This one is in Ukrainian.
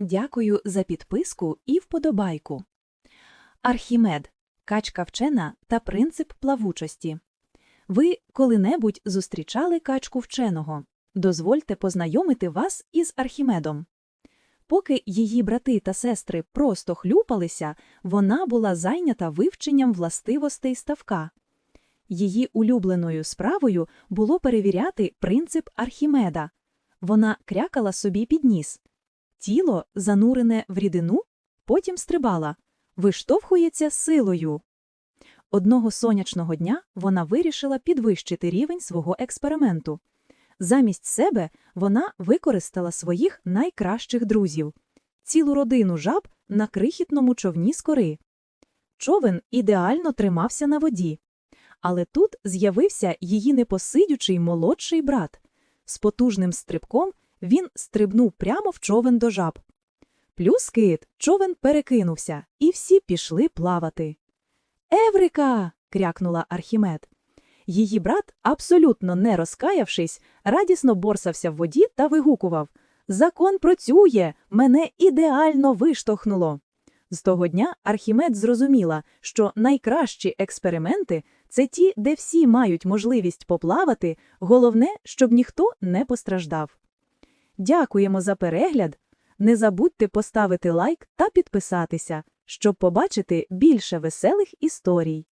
Дякую за підписку і вподобайку. Архімед качка вчена та принцип плавучості. Ви коли-небудь зустрічали качку вченого? Дозвольте познайомити вас із Архімедом. Поки її брати та сестри просто хлюпалися, вона була зайнята вивченням властивостей ставка. Її улюбленою справою було перевіряти принцип Архімеда. Вона крякала собі під ніс. Тіло, занурене в рідину, потім стрибала, виштовхується силою. Одного сонячного дня вона вирішила підвищити рівень свого експерименту. Замість себе вона використала своїх найкращих друзів цілу родину жаб на крихітному човні з кори. Човен ідеально тримався на воді. Але тут з'явився її непосидючий молодший брат. З потужним стрибком він стрибнув прямо в човен до жаб. Плюс кит, човен перекинувся, і всі пішли плавати. Еврика. крякнула Архімед. Її брат, абсолютно не розкаявшись, радісно борсався в воді та вигукував Закон працює, мене ідеально виштовхнуло. З того дня Архімед зрозуміла, що найкращі експерименти це ті, де всі мають можливість поплавати, головне, щоб ніхто не постраждав. Дякуємо за перегляд. Не забудьте поставити лайк та підписатися, щоб побачити більше веселих історій.